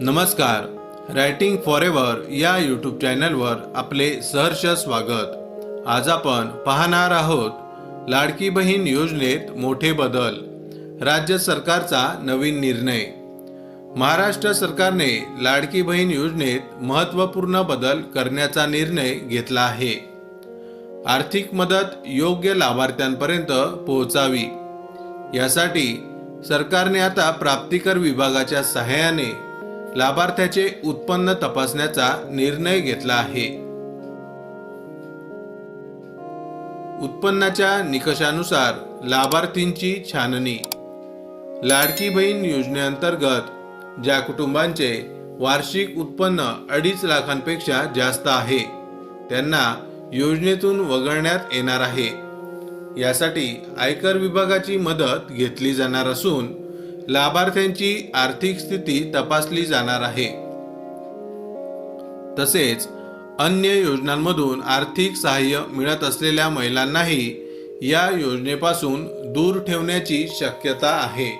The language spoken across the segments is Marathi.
नमस्कार. रायटिंग फॉर एव्हर या यूट्यूब चॅनलवर आपले सहर्ष स्वागत. आज आपण पाहणार आहोत लाडकी बहीण योजनेत मोठे बदल. राज्य सरकारचा नवीन निर्णय. महाराष्ट्र सरकारने लाडकी बहीण योजनेत महत्त्वपूर्ण बदल करण्याचा निर्णय घेतला आहे. आर्थिक मदत योग्य लाभार्थ्यांपर्यंत पोहोचावी. यासाठी सरकारने आता प्राप्तिकर विभागाच्या सहाय्याने लाभार्थ्याचे उत्पन्न तपासण्याचा निर्णय घेतला आहे. उत्पन्नाच्या निकषानुसार लाभार्थींची छाननी. लाडकी बहीण योजनेअंतर्गत ज्या कुटुंबांचे वार्षिक उत्पन्न अडीच लाखांपेक्षा जास्त आहे त्यांना योजनेतून वगळण्यात येणार आहे. यासाठी आयकर विभागाची मदत घेतली जाणार असून लाभार्थ्यांची आर्थिक स्थिती तपासली जाणार आहे. तसेच अन्य योजनांमधून आर्थिक सहाय्य मिळत असलेल्या महिलांनाही या योजनेपासून दूर ठेवण्याची शक्यता आहे.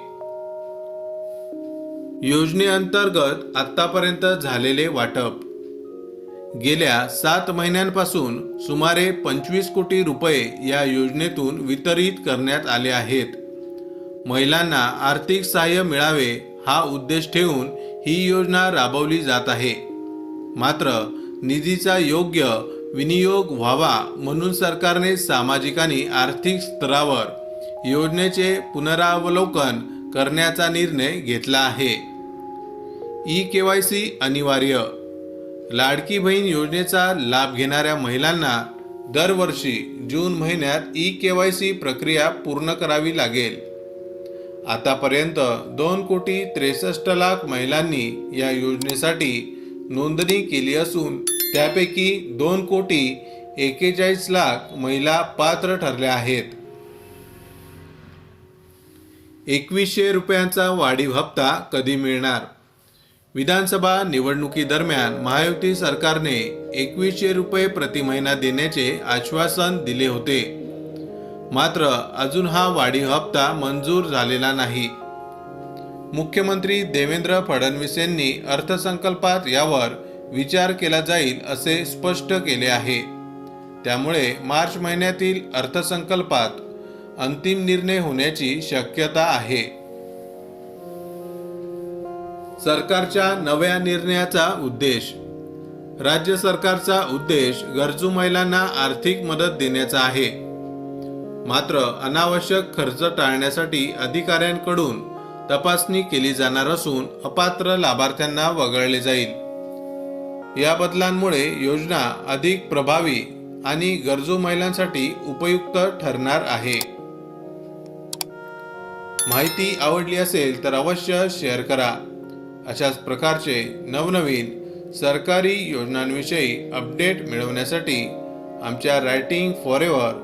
योजनेअंतर्गत आतापर्यंत झालेले वाटप. गेल्या सात महिन्यांपासून सुमारे पंचवीस कोटी रुपये या योजनेतून वितरित करण्यात आले आहेत. महिलांना आर्थिक सहाय्य मिळावे हा उद्देश ठेवून ही योजना राबवली जात आहे. मात्र निधीचा योग्य विनियोग व्हावा म्हणून सरकारने सामाजिक आणि आर्थिक स्तरावर योजनेचे पुनरावलोकन करण्याचा निर्णय घेतला आहे. ई के वाय सी अनिवार्य. लाडकी बहीण योजनेचा लाभ घेणाऱ्या महिलांना दरवर्षी जून महिन्यात ई के वाय सी प्रक्रिया पूर्ण करावी लागेल. आतापर्यंत दोन कोटी त्रेसष्ट लाख महिलांनी या योजनेसाठी नोंदणी केली असून त्यापैकी दोन कोटी एकेचाळीस लाख महिला पात्र ठरल्या आहेत. एकवीसशे रुपयांचा वाढीव हप्ता कधी मिळणार? विधानसभा निवडणुकीदरम्यान महायुती सरकारने एकवीसशे रुपये प्रति महिना देण्याचे आश्वासन दिले होते. मात्र अजून हा वाढीव हप्ता मंजूर झालेला नाही. मुख्यमंत्री देवेंद्र फडणवीस यांनी अर्थसंकल्पात यावर विचार केला जाईल असे स्पष्ट केले आहे. त्यामुळे मार्च महिन्यातील अर्थसंकल्पात अंतिम निर्णय होण्याची शक्यता आहे. सरकारच्या नव्या निर्णयाचा उद्देश. राज्य सरकारचा उद्देश गरजू महिलांना आर्थिक मदत देण्याचा आहे. मात्र अनावश्यक खर्च टाळण्यासाठी अधिकाऱ्यांकडून तपासणी केली जाणार असून अपात्र लाभार्थ्यांना वगळले जाईल. या बदलांमुळे योजना अधिक प्रभावी आणि गरजू महिलांसाठी उपयुक्त ठरणार आहे. माहिती आवडली असेल तर अवश्य शेअर करा. अशाच प्रकारचे नवनवीन सरकारी योजनांविषयी अपडेट मिळवण्यासाठी आमच्या रायटिंग फॉर एव्हर